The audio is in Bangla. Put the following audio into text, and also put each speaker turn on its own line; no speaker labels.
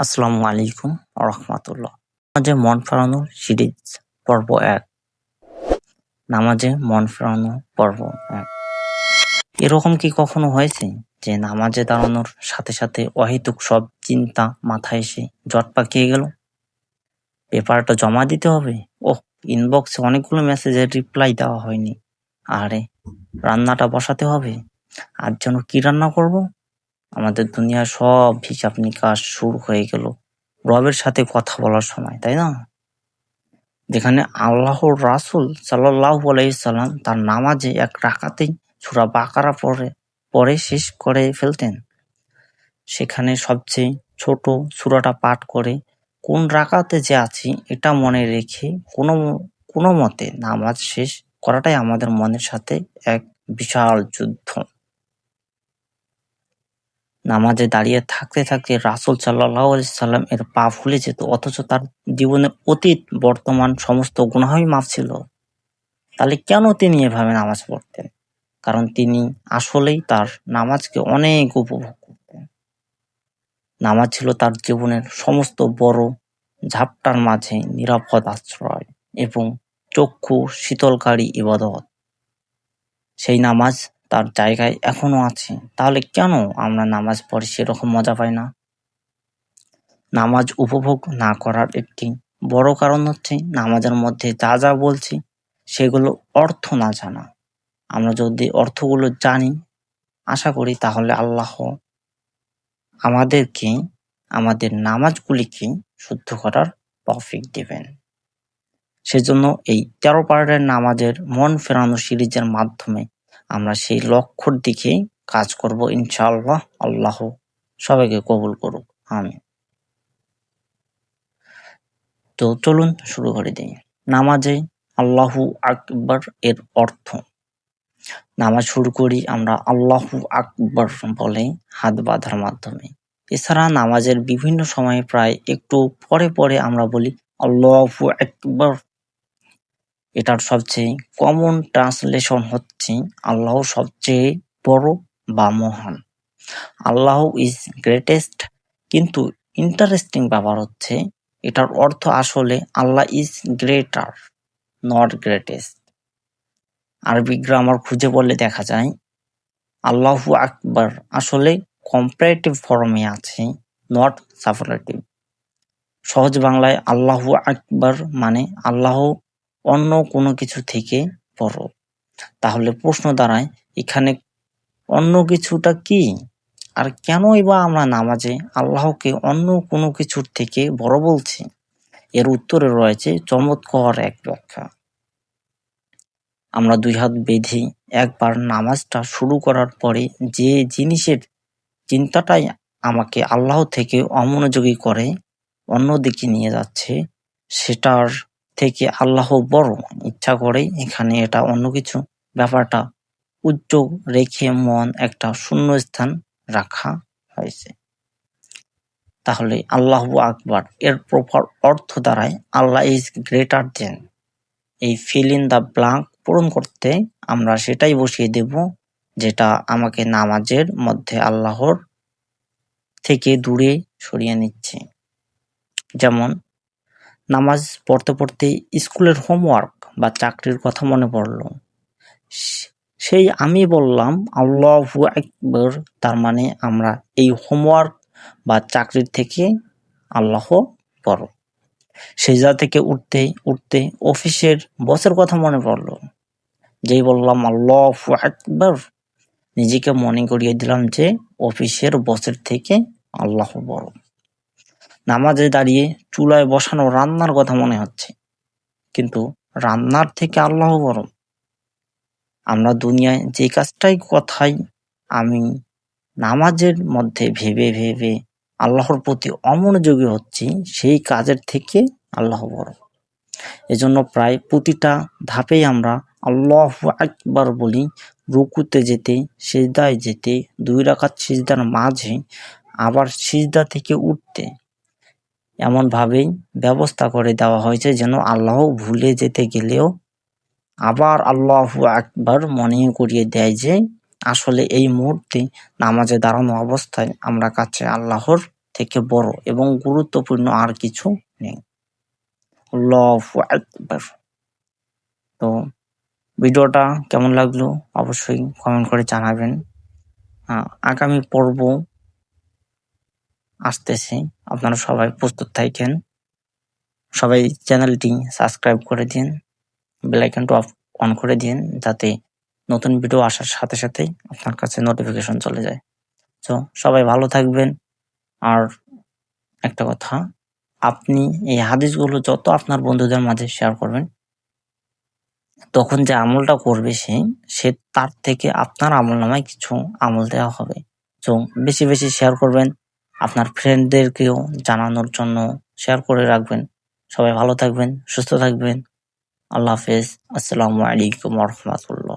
আসসালামু আলাইকুম রহমতুল্লাহ। নামাজে মন ফেরানোর সিরিজ, পর্ব এক। নামাজে মন ফেরানো পর্ব এক। এরকম কি কখনো হয়েছে যে নামাজে দাঁড়ানোর সাথে সাথে অহেতুক সব চিন্তা মাথায় এসে জট পাকিয়ে গেল? পেপারটা জমা দিতে হবে? ওহ ইনবক্সে অনেকগুলো মেসেজের রিপ্লাই দেওয়া হয়নি। আরে, রান্নাটা বসাতে হবে? আর যেন কি রান্না করব? আমাদের দুনিয়ার সব হিসাব নিকাশ শুরু হয়ে গেল রবের সাথে কথা বলার সময়, তাই না? যেখানে আল্লাহর রাসুল সাল্লাহ আলাইসাল্লাম তার নামাজে এক রাখাতেই সুরা বাকারা পরে পরে শেষ করে ফেলতেন। সেখানে সবচেয়ে ছোট সুরাটা পাঠ করে, কোন রাকাতে যে আছি এটা মনে রেখে কোনো কোনো মতে নামাজ শেষ করাটাই আমাদের মনের সাথে এক বিশাল যুদ্ধ। নামাজে দাঁড়িয়ে থাকতে থাকতে রাসুল সাল্লাহ সাল্লাম এর পা ফুলে যেত, অথচ তার জীবনের অতীত, বর্তমান সমস্ত গুনাহই মাফ ছিল। তাহলে কেন তিনি এভাবে নামাজ পড়তেন? কারণ তিনি আসলেই তার নামাজকে অনেক উপভোগ করতেন। নামাজ ছিল তার জীবনের সমস্ত বড় ঝাপটার মাঝে নিরাপদ আশ্রয় এবং চক্ষু শীতলকারী ইবাদত। সেই নামাজ তার জায়গায় এখনও আছে। তাহলে কেন আমরা নামাজ পড়ি সেরকম মজা পাই না? নামাজ উপভোগ না করার একটি বড় কারণ হচ্ছে নামাজের মধ্যে যা যা বলছি সেগুলো অর্থ না জানা। আমরা যদি অর্থগুলো জানি, আশা করি তাহলে আল্লাহ আমাদেরকে, আমাদের নামাজগুলিকে শুদ্ধ করার তৌফিক দেবেন। সেজন্য এই তেরো পার্টের নামাজের মন ফেরানো সিরিজের মাধ্যমে আমরা সেই লক্ষ্যর দিকে কাজ করব ইনশাআল্লাহ। আল্লাহ সবাইকে কবুল করুক। আমি তো চলুন শুরু করে দিই। নামাজে আল্লাহু আকবর এর অর্থ। নামাজ শুরু করি আমরা আল্লাহু আকবর বলে হাত বাঁধার মাধ্যমে। এছাড়া নামাজের বিভিন্ন সময়ে প্রায় একটু পরে পরে আমরা বলি আল্লাহু আকবর। এটার সবচেয়ে কমন ট্রান্সলেশন হচ্ছে আল্লাহ সবচেয়ে বড় বা মহান। আল্লাহ ইজ গ্রেটেস্ট কিন্তু ইন্টারেস্টিং ব্যাপার হচ্ছে এটার অর্থ আসলে Allah is greater not greatest Arabi grammar খুঁজে বললে দেখা যায়, আল্লাহু আকবর আসলে কম্পারেটিভ ফর্মে আছে নট সাফারেটিভ সহজ বাংলায় আল্লাহু আকবর মানে আল্লাহ অন্য কোনো কিছু থেকে বড় তাহলে প্রশ্ন দাঁড়ায়, এখানে অন্য কিছুটা কি? আর কেনই বা আমরা নামাজে আল্লাহকে অন্য কোনো কিছুর থেকে বড় বলছি? এর উত্তরে রয়েছে চমৎকার এক ব্যাখ্যা। আমরা দুই হাত বেঁধে একবার নামাজটা শুরু করার পরে যে জিনিসের চিন্তাটাই আমাকে আল্লাহ থেকে অমনোযোগী করে অন্যদিকে নিয়ে যাচ্ছে, সেটার থেকে আল্লাহ বড় ইচ্ছা করেই এখানে এটা অন্য কিছু। ব্যাপারটা উদ্যোগ রেখে মন একটা শূন্য স্থান রাখা হয়েছে। তাহলে আল্লাহ আকবার, এর প্রপার অর্থ দ্বারাই আল্লাহ ইজ গ্রেটার দেন এই ফিল ইন দ্য ব্লাঙ্ক পূরণ করতে আমরা সেটাই বসিয়ে দেব, যেটা আমাকে নামাজের মধ্যে আল্লাহর থেকে দূরে সরিয়ে নিচ্ছে। যেমন নামাজ পড়তে পড়তে স্কুলের হোমওয়ার্ক বা চাকরির কথা মনে পড়ল। সেই আমি বললাম, আল্লাহু আকবর। তার মানে আমরা এই হোমওয়ার্ক বা চাকরির থেকে আল্লাহ পড়ো সেজা থেকে উঠতে উঠতে অফিসের বসের কথা মনে পড়ল। যেই বললাম, আল্লাহ আকবর। নিজেকে মনে করিয়ে দিলাম যে, অফিসের বসের থেকে আল্লাহ বড় নামাজে দাঁড়িয়ে চুলায় বসানো রান্নার কথা মনে হচ্ছে। কিন্তু রান্নার থেকে আল্লাহ বড় আমরা দুনিয়ায় যে কাজটাই কথাই আমি নামাজের মধ্যে ভেবে ভেবে আল্লাহর প্রতি অমনোযোগী হচ্ছি, সেই কাজের থেকে আল্লাহ বড় এজন্য প্রায় প্রতিটা ধাপেই আমরা আল্লাহ একবার বলি, রুকুতে যেতে, সিজদায় যেতে, দুই রাখাত সিজদার মাঝে, আবার সিজদা থেকে উঠতে। এমনভাবেই ব্যবস্থা করে দেওয়া হয়েছে যেন আল্লাহ ভুলে যেতে গেলেও আবার আল্লাহ একবার মনে করিয়ে দেয় যে আসলে এই মুহূর্তে নামাজে দাঁড়ানো অবস্থায় আমরা কাছে আল্লাহর থেকে বড় এবং গুরুত্বপূর্ণ আর কিছু নেই। আকবার। তো ভিডিওটা কেমন লাগল অবশ্যই কমেন্ট করে জানাবেন। আগামী পর্ব আসতেছে। আপনারা সবাই প্রস্তুত থাকেন। সবাই চ্যানেলটি সাবস্ক্রাইব করে দিন, বেল আইকনটা অন করে দিন যাতে নতুন ভিডিও আসার সাথে সাথে আপনার কাছে নোটিফিকেশন চলে যায়। তো সবাই ভালো থাকবেন। আর একটা কথা, আপনি এই হাদিসগুলো যত আপনার বন্ধুদের মাঝে শেয়ার করবেন, তখন যে আমলটা করবে সে সে তার থেকে আপনার আমল নামায় কিছু আমল দেওয়া হবে। তো বেশি বেশি শেয়ার করবেন। আপনার ফ্রেন্ডদেরকেও জানানোর জন্য শেয়ার করে রাখবেন। সবাই ভালো থাকবেন, সুস্থ থাকবেন। আল্লাহ হাফেজ। আসসালামু আলাইকুম রহমতুল্লাহ।